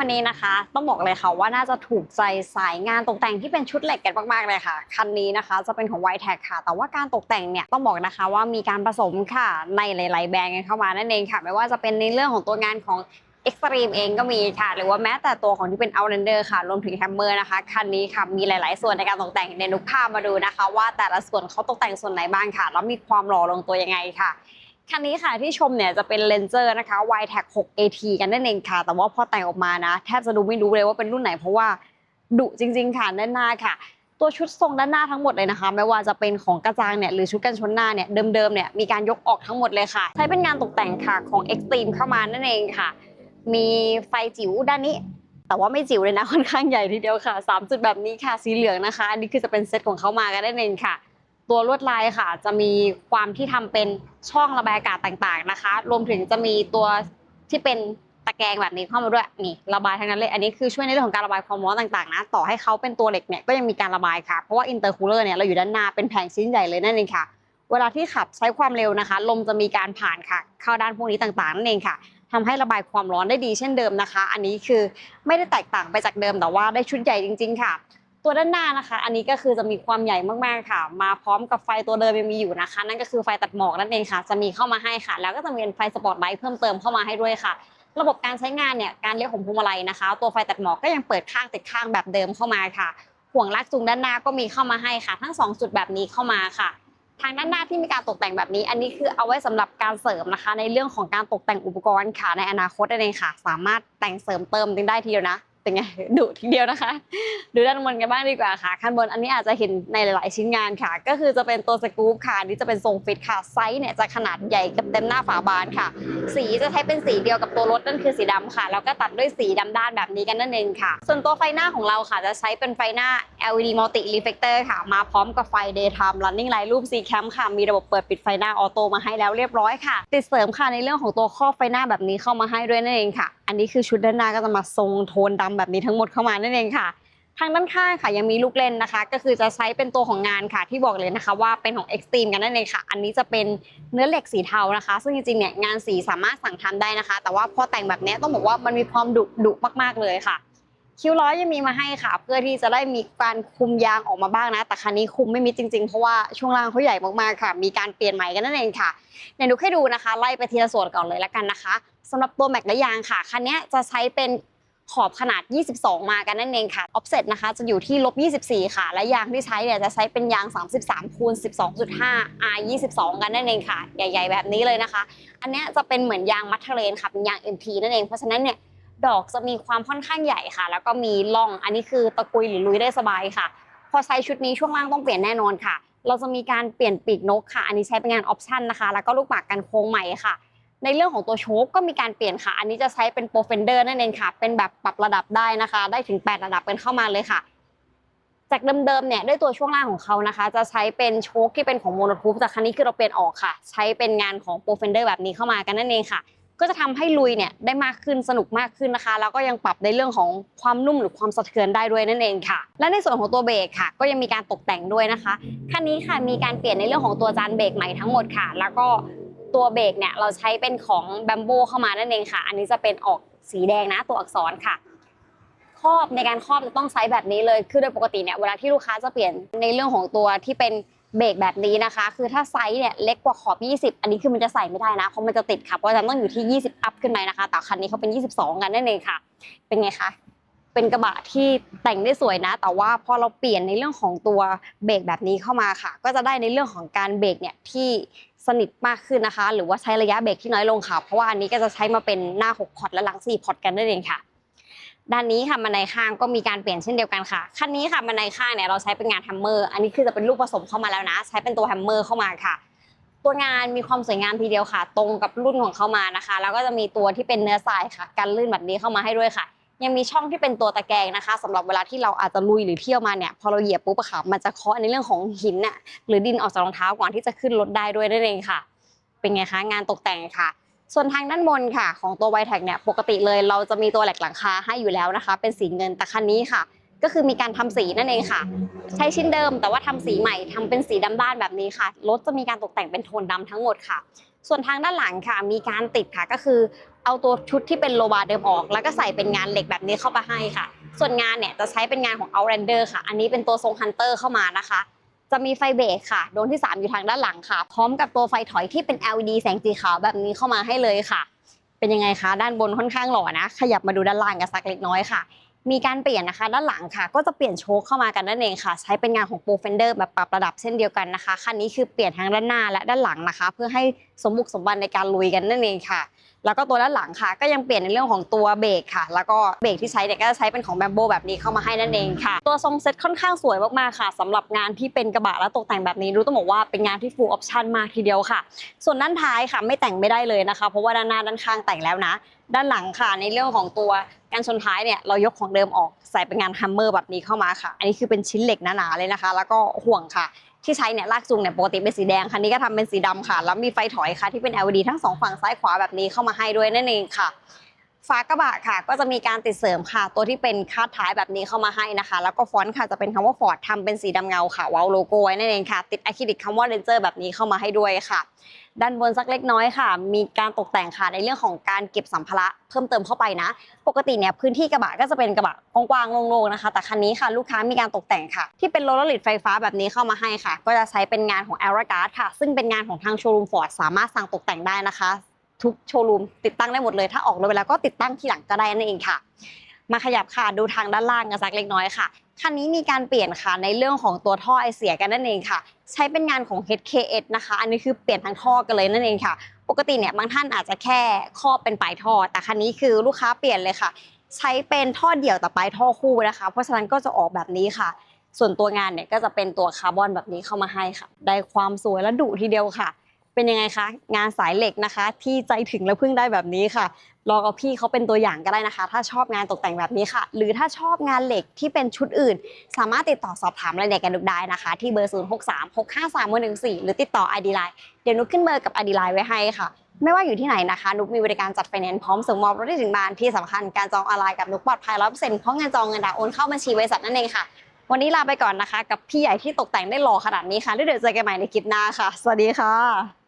วันนี้นะคะ ต้องบอกเลยค่ะว่าน่าจะถูกใจสายงานตกแต่งที่เป็นชุดเหล็กกันมากๆเลยค่ะ คันนี้นะคะจะเป็นของ y t e c ค่ะ แต่ว่าการตกแต่งเนี่ยต้องบอกนะคะว่ามีการผสมค่ะในหลายๆแบรนด์กันเข้ามานั่นเองค่ะ ไม่ว่าจะเป็นในเรื่องของตัวงานของ Extreme เองก็มีค่ะ หรือว่าแม้แต่ตัวของที่เป็น Outlander ค่ะ รวมถึง Hammer นะคะ คันนี้ค่ะ มีหลาย ๆ ส่วนในการตกแต่งในนุกภาพมาดูนะคะ ว่าแต่ละส่วนเขาตกแต่งส่วนไหนบ้างค่ะ แล้วมีความหล่อลงตัวยังไงค่ะ คันนี้ค่ะที่ชมเนี่ยจะเป็นเลนเจอร์นะคะ y t e c 6 AT กันนั่นเองค่ะ แต่ว่าพอแต่งออกมานะ แทบจะดูไม่รู้เลยว่าเป็นรุ่นไหนเพราะว่าดุจริง ๆ ค่ะด้านหน้าค่ะ ตัวชุดทรงด้านหน้าทั้งหมดเลยนะคะ ไม่ว่าจะเป็นของกระจังเนี่ยหรือชุดกันชนหน้าเนี่ยเดิมๆเนี่ยมีการยกออกทั้งหมดเลยค่ะ ใช้เป็นงานตกแต่งค่ะของ Extreme เข้ามานั่นเองค่ะ มีไฟจิ๋วด้านนี้แต่ว่าไม่จิ๋วเลยนะค่อนข้างใหญ่ทีเดียวค่ะสามจุดแบบนี้ค่ะสีเหลืองนะคะ อันนี้คือจะเป็นเซตของเขามากันนั่นเองค่ะ ตัวลวดลายค่ะ จะมีความที่ทำเป็นช่องระบายอากาศต่างๆนะคะ รวมถึงจะมีตัวที่เป็นตะแกรงแบบนี้เข้ามาด้วยนี่ระบายทั้งนั้นเลย อันนี้คือช่วยในเรื่องของการระบายความร้อนต่างๆนะต่อให้เขาเป็นตัวเหล็กเนี่ยก็ยังมีการระบายค่ะ เพราะว่าอินเตอร์คูลเลอร์เนี่ยเราอยู่ด้านหน้าเป็นแผงชิ้นใหญ่เลยนั่นเองค่ะ เวลาที่ขับใช้ความเร็วนะคะ ลมจะมีการผ่านค่ะ เข้าด้านพวกนี้ต่างๆนั่นเองค่ะทำให้ระบายความร้อนได้ดีเช่นเดิมนะคะ อันนี้คือไม่ได้แตกต่างไปจากเดิมแต่ว่าได้ชุดใหญ่จริง ๆ ค่ะ ตัวด้านหน้านะคะ อันนี้ก็คือจะมีความใหญ่มากๆค่ะ มาพร้อมกับไฟตัวเดิมยังมีอยู่นะคะ นั่นก็คือไฟตัดหมอกนั่นเองค่ะ จะมีเข้ามาให้ค่ะ แล้วก็จะมีไฟสปอตไลท์เพิ่มเติมเข้ามาให้ด้วยค่ะ ระบบการใช้งานเนี่ยการเลี้ยวของพวงมาลัยนะคะ ตัวไฟตัดหมอกก็ยังเปิดข้างติดข้างแบบเดิมเข้ามาค่ะ ห่วงลากจูงด้านหน้าก็มีเข้ามาให้ค่ะ ทั้งสองจุดแบบนี้เข้ามาค่ะทางด้านหน้าที่มีการตกแต่งแบบนี้ อันนี้คือเอาไว้สำหรับการเสริมนะคะ ในเรื่องของการตกแต่งอุปกรณ์ค่ะในอนาคตนั่นเองค่ะ สามารถแต่งเสริมเติมได้ทีเดียวนะ เป็นไงดุทีเดียวนะคะ ดูด้านบนกันบ้างดีกว่าค่ะขั้นบนอันนี้อาจจะเห็นในหลาย ๆ ชิ้นงานค่ะ ก็คือจะเป็นตัวสกู๊ปค่ะนนี้จะเป็นทรงฟิตค่ะไซส์เนี่ยจะขนาดใหญ่กับเต็มหน้าฝาบานค่ะ สีจะใช้เป็นสีเดียวกับตัวรถนั่นคือสีดำค่ะ แล้วก็ตัดด้วยสีดำด้านแบบนี้กันนั่นเองค่ะ ส่วนตัวไฟหน้าของเราค่ะ จะใช้เป็นไฟหน้า LED multi reflector ค่ะ มาพร้อมกับไฟ daytime running light รูป C cam ค่ะมีระบบเปิดปิดไฟหน้าออโต้มาให้แล้วเรียบร้อยค่ะ ติดเสริมค่ะในเรื่องของตัวครอบไฟหน้าแบบนี้เข้ามาให้ด้วยนั่นเองค่ะอันนี้คือชุดด้านหน้าก็จะมาทรงโทนดำแบบนี้ทั้งหมดเข้ามานั่นเองค่ะ ทางด้านข้างค่ะยังมีลูกเล่นนะคะ ก็คือจะใช้เป็นตัวของงานค่ะ ที่บอกเลยนะคะ ว่าเป็นของ Extreme กันนั่นเองค่ะ อันนี้จะเป็นเนื้อเหล็กสีเทานะคะ ซึ่งจริงๆเนี่ยงานสีสามารถสั่งทำได้นะคะ แต่ว่าพอแต่งแบบนี้ต้องบอกว่ามันมีความดุดุมากๆเลยค่ะ คิ้วล้อยังมีมาให้ค่ะ เพื่อที่จะได้มีการคุมยางออกมาบ้างนะ แต่คันนี้คุมไม่มิดจริงๆ เพราะว่าช่วงล่างเขาใหญ่มากๆค่ะ มีการเปลี่ยนใหม่กันนั่นเองค่ะเดี๋ยวดูให้ดูนะคะ ไล่ไปทีละส่วนก่อนเลยละกันนะคะสำหรับตัวแม็กและยางค่ะ คันนี้จะใช้เป็นขอบขนาด 22 มากันนั่นเองค่ะ offset นะคะ จะอยู่ที่ลบ 24 ค่ะ และยางที่ใช้เนี่ยจะใช้เป็นยาง 33 คูณ 12.5 R 22 กันนั่นเองค่ะ ใหญ่ ๆ แบบนี้เลยนะคะ อันนี้จะเป็นเหมือนยางมัทเทเรนค่ะ เป็นยาง MT นั่นเอง เพราะฉะนั้นเนี่ย ดอกจะมีความค่อนข้างใหญ่ค่ะ แล้วก็มีร่อง อันนี้คือตะกุยหรือลุยได้สบายค่ะ พอใช้ชุดนี้ช่วงล่างต้องเปลี่ยนแน่นอนค่ะ เราจะมีการเปลี่ยนปีกนกค่ะ อันนี้ใช้เป็นงานออปชั่นนะคะ แล้วก็ลูกหมากกันโค้งใหม่ค่ะ ในเรื่องของตัวโชคก็มีการเปลี่ยนค่ะ อันนี้จะใช้เป็นโปรเฟนเดอร์นั่นเองค่ะ เป็นแบบปรับระดับได้นะคะ ได้ถึง 8 ระดับกันเข้ามาเลยค่ะ จากเดิมๆเนี่ยด้วยตัวช่วงล่างของเขานะคะ จะใช้เป็นโชคที่เป็นของโมโนทูปแต่ครั้นี้คือเราเปลี่ยนออกค่ะ ใช้เป็นงานของโปรเฟนเดอร์แบบนี้เข้ามากันนั่นเองค่ะ ก็จะทำให้ลุยเนี่ยได้มากขึ้นสนุกมากขึ้นนะคะ แล้วก็ยังปรับในเรื่องของความนุ่มหรือความสะเทือนได้ด้วยนั่นเองค่ะ และในส่วนของตัวเบรกค่ะ ก็ยังมีการตกแต่งด้วยนะคะคันนี้ค่ะมีการเปลี่ยนในเรื่องของตัวจานเบรกใหม่ทั้งหมดค่ะ แล้วก็ตัวเบรกเนี่ยเราใช้เป็นของแบมโบเข้ามานั่นเองค่ะ อันนี้จะเป็นออกสีแดงนะตัวอักษรค่ะครอบในการครอบจะต้องใช้แบบนี้เลย คือโดยปกติเนี่ยเวลาที่ลูกค้าจะเปลี่ยนในเรื่องของตัวที่เป็น เบรกแบบนี้นะคะ คือถ้าไซส์เนี่ยเล็กกว่าขอบ 20 อันนี้คือมันจะใส่ไม่ได้นะ เพราะมันจะติดค่ะเพราะฉะนั้นต้องอยู่ที่ 20 อัพขึ้นไปนะคะ แต่คันนี้เขาเป็น 22 กันนั่นเองค่ะ เป็นไงคะเป็นกระบะที่แต่งได้สวยนะ แต่ว่าพอเราเปลี่ยนในเรื่องของตัวเบรกแบบนี้เข้ามาค่ะ ก็จะได้ในเรื่องของการเบรกเนี่ยที่สนิทมากขึ้นนะคะ หรือว่าใช้ระยะเบรกที่น้อยลงค่ะ เพราะว่าอันนี้ก็จะใช้มาเป็นหน้า 6 พอร์ตและหลัง 4 พอร์ตกันนั่นเองค่ะ ด้านนี้ค่ะบันไดข้างก็มีการเปลี่ยนเช่นเดียวกันค่ะคันนี้ค่ะบันไดข้างเนี่ยเราใช้เป็นงานแฮมเมอร์อันนี้คือจะเป็นลูกผสมเข้ามาแล้วนะ ใช้เป็นตัวแฮมเมอร์เข้ามาค่ะ ตัวงานมีความสวยงามทีเดียวค่ะ ตรงกับรุ่นของเขามานะคะ แล้วก็จะมีตัวที่เป็นเนื้อทรายค่ะกันลื่นแบบนี้เข้ามาให้ด้วยค่ะ ยังมีช่องที่เป็นตัวตะแกรงนะคะสำหรับเวลาที่เราอาจจะลุยหรือเที่ยวมาเนี่ยพอเราเหยียบปุ๊บค่ะมันจะเคาะในเรื่องของหินน่ะหรือดินออกจากรองเท้าก่อนที่จะขึ้นรถได้ด้วยนั่นเองค่ะ เป็นไงคะงานตกแต่งค่ะ ส่วนทางด้านบนค่ะ ของตัว y t e c เนี่ยปกติเลยเราจะมีตัวแหลกหลังคาให้อยู่แล้วนะคะ เป็นสีเงินแต่คันนี้ค่ะ ก็คือมีการทำสีนั่นเองค่ะ ใช้ชิ้นเดิมแต่ว่าทำสีใหม่ทำเป็นสีดำด้านแบบนี้ค่ะรถจะมีการตกแต่งเป็นโทนดำทั้งหมดค่ะ ส่วนทางด้านหลังค่ะ มีการติดค่ะก็คือเอาตัวชุดที่เป็นโลบาเดิมออก แล้วก็ใส่เป็นงานเหล็กแบบนี้เข้าไปให้ค่ะ ส่วนงานเนี่ยจะใช้เป็นงานของ Outlander ค่ะ อันนี้เป็นตัวทรง Hunter เข้ามานะคะ จะมีไฟเบรกค่ะ ดวงที่ 3 อยู่ทางด้านหลังค่ะ พร้อมกับตัวไฟถอยที่เป็น LED แสงสีขาวแบบนี้เข้ามาให้เลยค่ะ เป็นยังไงคะ ด้านบนค่อนข้างหล่อนะ ขยับมาดูด้านล่างกันสักเล็กน้อยค่ะ มีการเปลี่ยนนะคะ ด้านหลังค่ะ ก็จะเปลี่ยนโชคเข้ามากันนั่นเองค่ะ ใช้เป็นงานของโปรเฟนเดอร์แบบปรับระดับเช่นเดียวกันนะคะ คันนี้คือเปลี่ยนทั้งด้านหน้าและด้านหลังนะคะ เพื่อให้สมบุกสมบันในการลุยกันนั่นเองค่ะ แล้วก็ตัวด้านหลังค่ะ ก็ยังเปลี่ยนในเรื่องของตัวเบรกค่ะ แล้วก็เบรกที่ใช้เนี่ยก็จะใช้เป็นของแบมโบแบบนี้เข้ามาให้นั่นเองค่ะ ตัวทรงเซ็ตค่อนข้างสวยมากๆค่ะสำหรับงานที่เป็นกระบะและตกแต่งแบบนี้รู้ต้องบอกว่าเป็นงานที่ full option มากทีเดียวค่ะ ส่วนด้านท้ายค่ะไม่แต่งไม่ได้เลยนะคะ เพราะว่าด้านหน้าด้านข้างแต่งแล้วนะ ด้านหลังค่ะในเรื่องของตัวการชนท้ายเนี่ยเรายกของเดิมออกใส่เป็นงานฮัมเมอร์แบบนี้เข้ามาค่ะ อันนี้คือเป็นชิ้นเหล็กหนาๆเลยนะคะ แล้วก็ห่วงค่ะ ที่ใช้เนี่ยลากจูงเนี่ยปกติเป็นสีแดงคันนี้ก็ทำเป็นสีดำค่ะ แล้วมีไฟถอยค่ะที่เป็น LED ทั้งสองฝั่งซ้ายขวาแบบนี้เข้ามาให้ด้วยนั่นเองค่ะ ฝากระบะค่ะ ก็จะมีการติดเสริมค่ะ ตัวที่เป็นคาดท้ายแบบนี้เข้ามาให้นะคะ แล้วก็ฟอนต์ค่ะจะเป็นคำว่า Ford ทำเป็นสีดำเงาค่ะว้าวโลโก้ไว้นั่นเองค่ะ ติดอะคริลิกคำว่า Ranger แบบนี้เข้ามาให้ด้วยค่ะ ด้านบนสักเล็กน้อยค่ะ มีการตกแต่งค่ะในเรื่องของการเก็บสัมภาระเพิ่มเติมเข้าไปนะ ปกติเนี่ยพื้นที่กระบะก็จะเป็นกระบะกว้างๆโล่งๆนะคะ แต่คันนี้ค่ะลูกค้ามีการตกแต่งค่ะ ที่เป็นโรลเลอร์ลิดไฟฟ้าแบบนี้เข้ามาให้ค่ะ ก็จะใช้เป็นงานของ a e r a g a r d ค่ะ ซึ่งเป็นงานของทางโชว์รูมฟอร์ดสามารถสั่งตกแต่งได้นะคะ ทุกโชว์รูมติดตั้งได้หมดเลย ถ้าออกรถไปแล้วก็ติดตั้งที่หลังก็ได้นั่นเองค่ะ มาขยับค่ะดูทางด้านล่างกันสักเล็กน้อยค่ะคันนี้มีการเปลี่ยนค่ะในเรื่องของตัวท่อไอเสียกันนั่นเองค่ะ ใช้เป็นงานของ HKS นะคะ อันนี้คือเปลี่ยนทั้งท่อกันเลยนั่นเองค่ะ ปกติเนี่ยบางท่านอาจจะแค่ครอบเป็นปลายท่อ แต่คันนี้คือลูกค้าเปลี่ยนเลยค่ะ ใช้เป็นท่อเดี่ยวแต่ปลายท่อคู่นะคะ เพราะฉะนั้นก็จะออกแบบนี้ค่ะ ส่วนตัวงานเนี่ยก็จะเป็นตัวคาร์บอนแบบนี้เข้ามาให้ค่ะ ได้ความสวยและดุทีเดียวค่ะ เป็นยังไงคะ งานสายเหล็กนะคะ ที่ใจถึงแล้วพึ่งได้แบบนี้ค่ะ ลองเอาพี่เขาเป็นตัวอย่างก็ได้นะคะ ถ้าชอบงานตกแต่งแบบนี้ค่ะ หรือถ้าชอบงานเหล็กที่เป็นชุดอื่น สามารถติดต่อสอบถามรายละเอียดกันนุกได้นะคะ ที่เบอร์ 0 6 3 6 5 3 1 1 4 หรือติดต่อ ID Line เดี๋ยวนุกขึ้นเบอร์กับ ID Line ไว้ให้ค่ะไม่ว่าอยู่ที่ไหนนะคะ นุกมีบริการจัดไฟแนนซ์พร้อมส่งมอบรถได้ถึงบ้านที่สำคัญการจองออนไลน์กับนุกปลอดภัยร้อยเปอร์เซ็นต์เพราะเงินจองเงินดาวน์โอนเข้าบัญชีบริษัทนั่นเองค่ะ วันนี้ลาไปก่อนนะคะ กับพี่ใหญ่ที่ตกแต่งได้หล่อขนาดนี้ค่ะแล้วเดี๋ยวเจอกันใหม่ในคลิปหน้าค่ะ สวัสดีค่ะ